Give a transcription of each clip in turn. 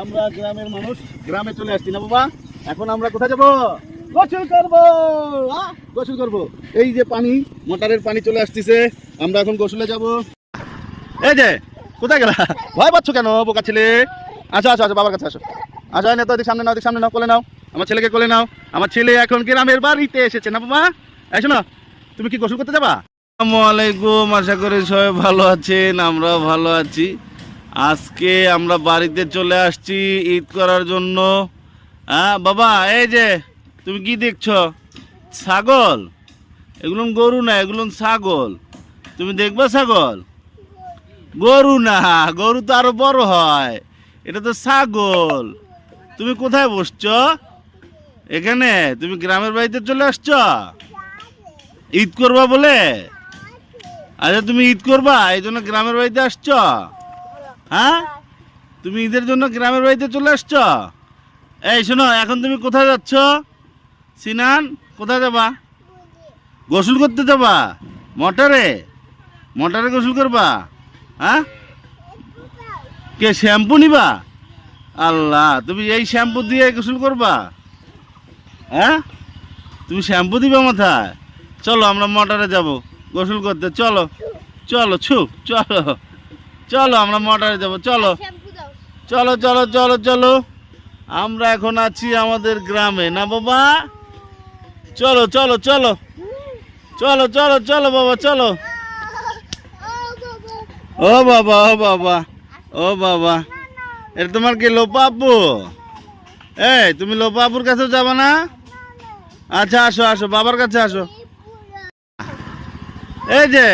আমরা গ্রামের মানুষ, গ্রামে চলে আসছি না বাবা? এখন আমরা কোথায় যাব? গোসল করব। গোসল করব। এই যে পানি, মোটরের পানি চলে আসতেছে। আমরা এখন গোসলে যাব। এই যে, কোথায় গেলা? ভয় পাচ্ছ কেন বোকা ছেলে? আচ্ছা আচ্ছা আচ্ছা বাবার কাছে আসো। আচ্ছা না তো এদিক সামনে নাও সামনে নাও, কোলে নাও। আমার ছেলেকে কোলে নাও। আমার ছেলে এখন গ্রামের বাড়িতে এসেছে। না বাবা? এসো না তুমি কি গোসল করতে যাবা? আলাইকুম আশা করি সবাই ভালো আছেন, আমরাও ভালো আছি। আজকে আমরা বাড়িতে চলে আসছি ঈদ করার জন্য। হ্যাঁ বাবা, এই যে, তুমি কি দেখছ? ছাগল। এগুলো গরু না, এগুলো ছাগল। তুমি দেখবা ছাগল? গরু না, গরু তো আরও বড় হয়। এটা তো ছাগল। তুমি কোথায় বসছো? এখানে? তুমি গ্রামের বাড়িতে চলে আসছো? ঈদ করবা বলে? আচ্ছা তুমি ঈদ করবা? এই জন্য গ্রামের বাড়িতে আসছ? হ্যাঁ? তুমি ঈদের জন্য গ্রামের বাড়িতে চলে আসছ? এই শোনো, এখন তুমি কোথায় যাচ্ছ? সিনান, কোথায় যাবা? গোসল করতে যাবা? মোটরে? মোটরে গোসল করবা? হ্যাঁ? কে, শ্যাম্পু নিবা? আল্লাহ, তুমি এই শ্যাম্পু দিয়ে গোসল করবা? হ্যাঁ তুমি শ্যাম্পু দিবে মাথায় চলো আমরা মোটরে যাব গোসল করতে চলো চলো ছুপ চলো চলো আমরা মোটরে যাব চলো চলো চলো চলো চলো আমরা এখন আছি আমাদের গ্রামে না বাবা চলো চলো চলো চলো চলো চলো বাবা চলো ও বাবা ও বাবা ও বাবা এটা তোমার কি লোপাপু এই তুমি লোপা লোপাপুর কাছে যাবে না আচ্ছা আসো আসো, বাবার কাছে আসো। এই যে,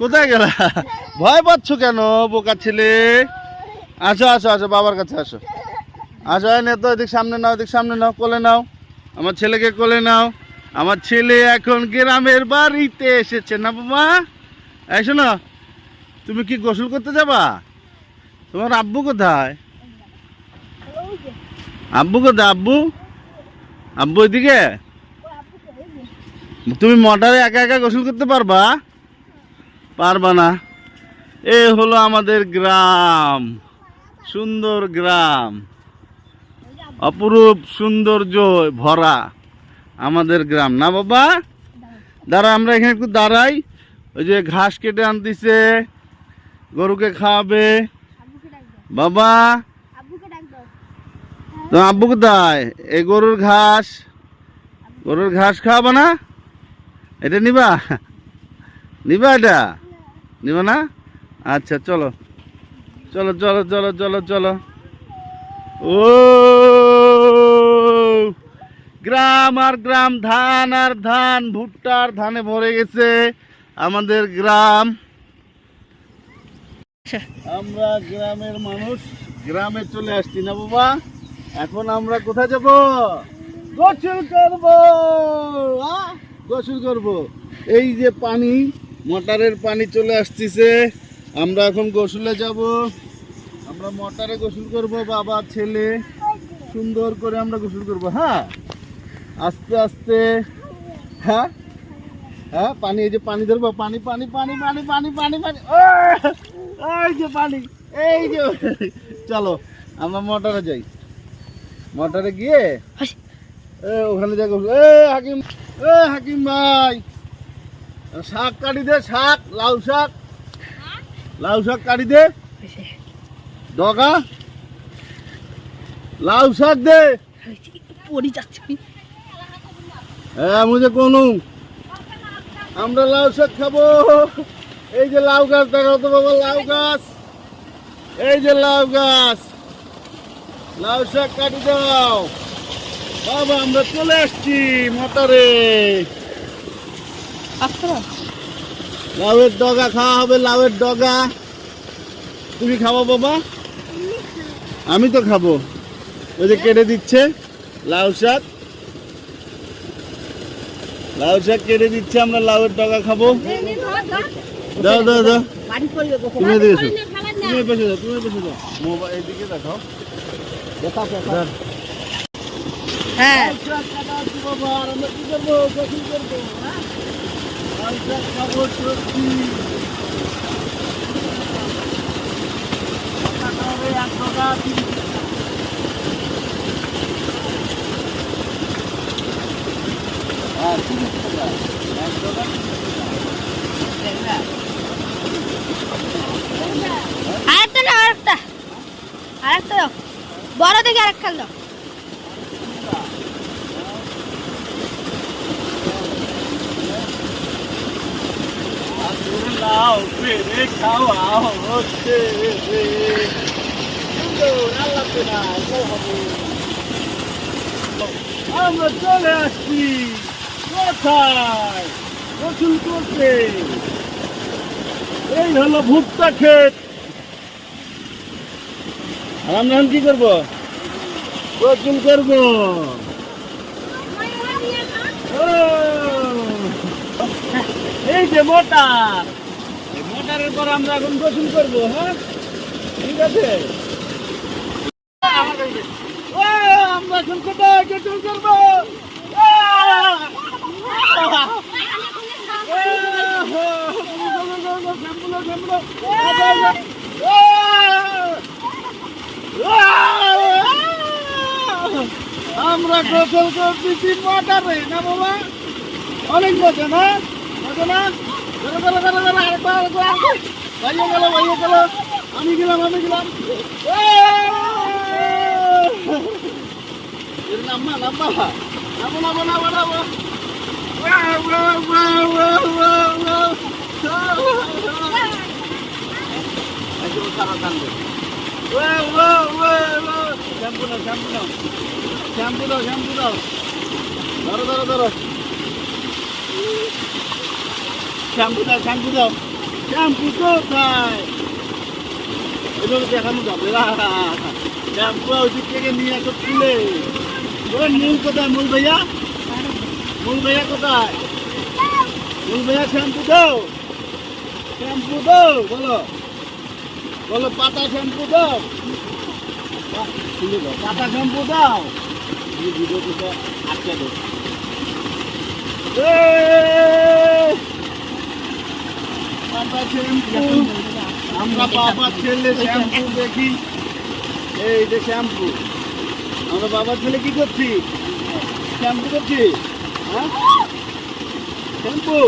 কোথায় গেলা? ভয় পাচ্ছ কেন, বোকা ছেলে? আসো আসো আসো, বাবার কাছে আসো। আসো, এই নে তো, এদিক সামনে নাও, এদিক সামনে নাও, কোলে নাও। আমার ছেলেকে কোলে নাও। আমার ছেলে এখন গ্রামের বাড়িতে এসেছে। না, বাবা এসো না তুমি কি গোসল করতে যাবা? তোমার আব্বু কোথায়? আব্বু কোথায়, আব্বু? আব্বু এদিকে? তুমি মোটরে একা একা গোসল করতে পারবা? পারবা না। এ হলো আমাদের গ্রাম, সুন্দর গ্রাম। অপরূপ সৌন্দর্য ভরা আমাদের গ্রাম। না বাবা? দাঁড়া, আমরা এখানে একটু দাঁড়াই। ওই যে ঘাস কেটে আনতিছে, গরুকে খাওয়াবে। বাবা? আব্বু কোথায়? এই গরুর ঘাস। গরুর ঘাস খাওয়াবো না? এটা নিবা? নিবা এটা? নিবা না? আচ্ছা চলো। চলো চলো চলো চলো চলো। ও! গ্রাম আর গ্রাম ধান আর ধান ভুট্টার ধানে ভরে গেছে আমাদের গ্রাম। আমরা গ্রামের মানুষ গ্রামে চলে আসছি না বাবা? এখন আমরা কোথায় যাব? গোসল করব? গোসল করব। এই যে পানি, মোটরের পানি চলে আসতেছে। আমরা এখন গোসলে যাব। আমরা মোটরে গোসল করব, বাবা, ছেলে। সুন্দর করে আমরা গোসল করব হ্যাঁ? আস্তে আস্তে। হ্যাঁ? হ্যাঁ পানি, এই যে পানি ধরবো, পানি পানি পানি পানি পানি পানি পানি! এই যে পানি, এই যে। চলো, আমরা মোটরে যাই। মোটরে গিয়ে? এ ওখানে গোসল এ হাকিম এ হাকিম ভাই। শাক কাটি দে শাক লাউ শাক। লাউ শাক কাটি দে। ডগা। লাউ শাক দে। পড়ি যাচ্ছে। হ্যাঁ মুঝে কোনো আমরা লাউ শাক খাব। এই যে লাউ গাছ দেখাও তো বাবা লাউ গাছ। এই যে লাউ গাছ। লাউ শাক কাটি দাও। বাবা আমরা চলে আসছি মোটরে। আপনারা লাউয়ের ডগা খাওয়া হবে লাউয়ের ডগা। তুমি খাব বাবা? আমি তো খাব। ওই যে কেটে দিচ্ছে লাউ শাক। লাউ শাক কেটে দিচ্ছে আমরা লাউয়ের ডগা খাব। দাও দাও দাও। তুমি এসো। তুমি এই যাও তুমি এই যাও মোবাইল এদিকে দেখাও। হ্যাঁ। লাউ শাক কাটা হচ্ছে বাবা। এবার আমরা কি করব গোসল করব হ্যাঁ আমরা খাব সত্যি টাকা হবে এক টাকা তিন টাকা। হ্যাঁ, তিরিশ টাকা। এক টাকা, তিরিশ টাকা। আরেকটা না আরেকটা আরেকটা দাও পেরা, এটাই হবে। আমরা চলে আসছি কোথায়? গোসল করতে এই হলো ভুট্টা ক্ষেত। আর আমরা কি করব? গোসল করব এই যে মোটার মোটারের পর আমরা এখন গোসল করব হ্যাঁ ঠিক আছে আমরা এখন কোথায় গোসল করব ও! আমরা গোসল করতেছি মোটরে না বাবা? অনেক মজা না? মজা না? ধরো ধরো ধরো ধরো আরেকবার আরেকবার আরেকবার। ভাইয়া গেল ভাইয়া গেল। আমি গেলাম আমি গেলাম। নাম্মা নাম্মা নামো নামো নামো নামো। Wow, wow, wow, wow, wow, wow. একদম সারা কান্দে Wow, wow, wow, wow. Shampoo দাও শ্যাম্পু দাও শ্যাম্পু দাও শ্যাম্পু দাও। ধরো ধরো ধরো। শ্যাম্পু দাও শ্যাম্পু দাও। শ্যাম্পু কোথায়? এগুলো দেখানো যাবে। শ্যাম্পু ওই দিক থেকে নিয়ে আসো তুলে ওর মূল মূল ভাইয়া? মূল ভাইয়া কোথায়? মূল ভাইয়া, শ্যাম্পু দাও। শ্যাম্পু দাও, বলো। বলো, পাতা শ্যাম্পু দাও। পাতা শ্যাম্পু দাও। এই ভিডিও আটকে শ্যাম্পু আমরা বাবা ছেলে শ্যাম্পু দেখি। এই যে শ্যাম্পু। আমরা বাবা ছেলে কি করছি? শ্যাম্পু করছি? হ্যাঁ? শ্যাম্পু?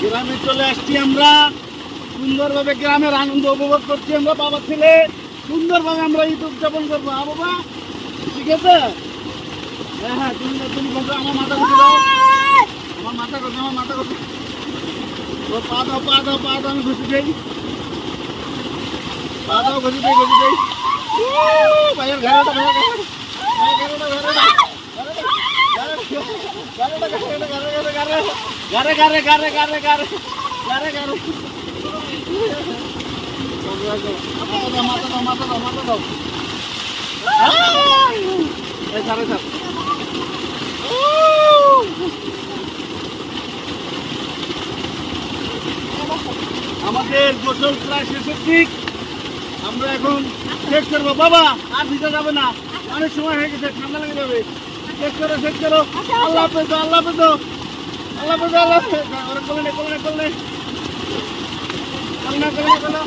গ্রামে চলে আসছি আমরা। সুন্দরভাবে গ্রামের আনন্দ উপভোগ করছি আমরা বাবা ছেলে। সুন্দরভাবে আমরা ঈদ উদযাপন করব। হ্যাঁ বাবা ঠিক আছে? হ্যাঁ হ্যাঁ তুমি তুমি বলছো আমার মাথা ঘুরে দাও। আমার মাথা করছে আমার মাথা করছে ও পা দাও পা দাও পা দাও আমি ঘুষি দেই। পা দাও ঘুষি দেই ঘুষি দেই। ভাইয়ের ঘরে ওঠো, ভাইয়ের ঘরে ওঠো। ভাইয়ের ঘরে ওঠো, ঘরে ওঠো। গারে গারে গারে গারে আমাদের গোসল প্রায় শেষের দিক আমরা এখন শেষ করব। বাবা, আর ভিতরে যাবে না। অনেক সময় হয়ে গেছে, ঠান্ডা লেগে যাবে। শেষ করো শেষ করো। আল্লাহ হাফেজ আল্লাহ হাফেজ আল্লাহ হাফেজ আল্লাহ হাফেজ। করলে করলে করলে করলে করলে না করলে একবারে কাটিয়ে দাও